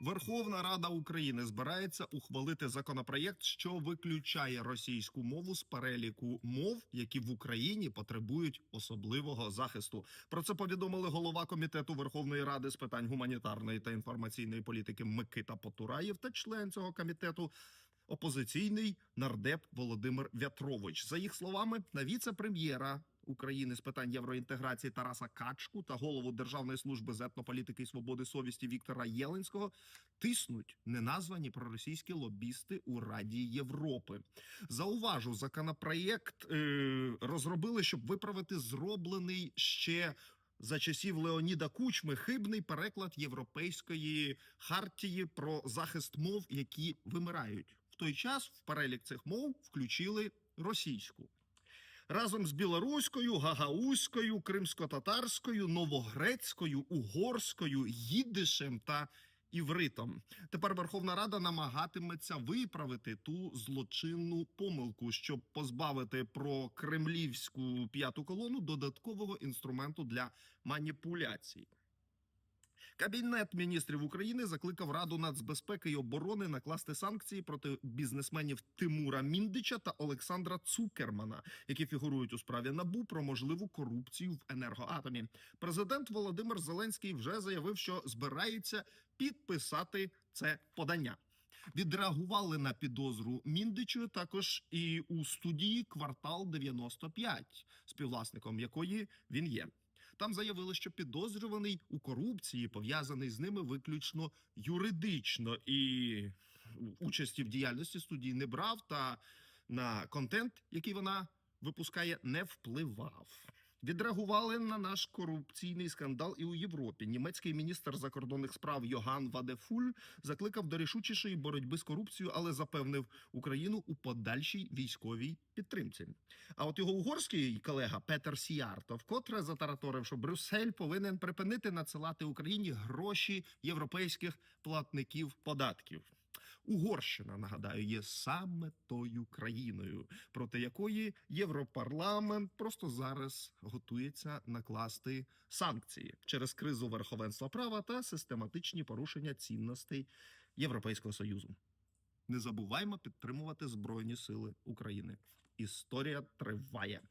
Верховна Рада України збирається ухвалити законопроєкт, що виключає російську мову з переліку мов, які в Україні потребують особливого захисту. Про це повідомили голова комітету Верховної Ради з питань гуманітарної та інформаційної політики Микита Потураєв та член цього комітету. Опозиційний нардеп Володимир В'ятрович. За їх словами, на віце-прем'єра України з питань євроінтеграції Тараса Качку та голову Державної служби з етнополітики і свободи совісті Віктора Єленського тиснуть неназвані проросійські лобісти у Раді Європи. Зауважу, законопроєкт е, розробили, щоб виправити зроблений ще. За часів Леоніда Кучми хибний переклад європейської хартії про захист мов, які вимирають. В той час в перелік цих мов включили російську. Разом з білоруською, гагаузькою, кримсько-татарською, новогрецькою, угорською, їдишем та івритом. Тепер Верховна Рада намагатиметься виправити ту злочинну помилку, щоб позбавити про кремлівську п'яту колону додаткового інструменту для маніпуляцій. Кабінет міністрів України закликав Раду нацбезпеки і оборони накласти санкції проти бізнесменів Тимура Міндича та Олександра Цукермана, які фігурують у справі набу про можливу корупцію в енергоатомі. Президент Володимир Зеленський вже заявив, що збирається підписати це подання. Відреагували на підозру Міндичу також і у студії Квартал 95, співвласником якої він є. Там заявили, що підозрюваний у корупції пов'язаний з ними виключно юридично і участі в діяльності студії не брав та на контент, який вона випускає, не впливав. Відреагували на наш корупційний скандал і у Європі. Німецький міністр закордонних справ Йоган Вадефуль закликав до рішучішої боротьби з корупцією, але запевнив Україну у подальшій військовій підтримці. А от його угорський колега Петер Сіярто вкотре затараторив, що Брюссель повинен припинити надсилати Україні гроші європейських платників податків. Угорщина, нагадаю, є саме тою країною, проти якої Європарламент просто зараз готується накласти санкції через кризу верховенства права та систематичні порушення цінностей Європейського союзу. Не забуваймо підтримувати Збройні Сили України. Історія триває.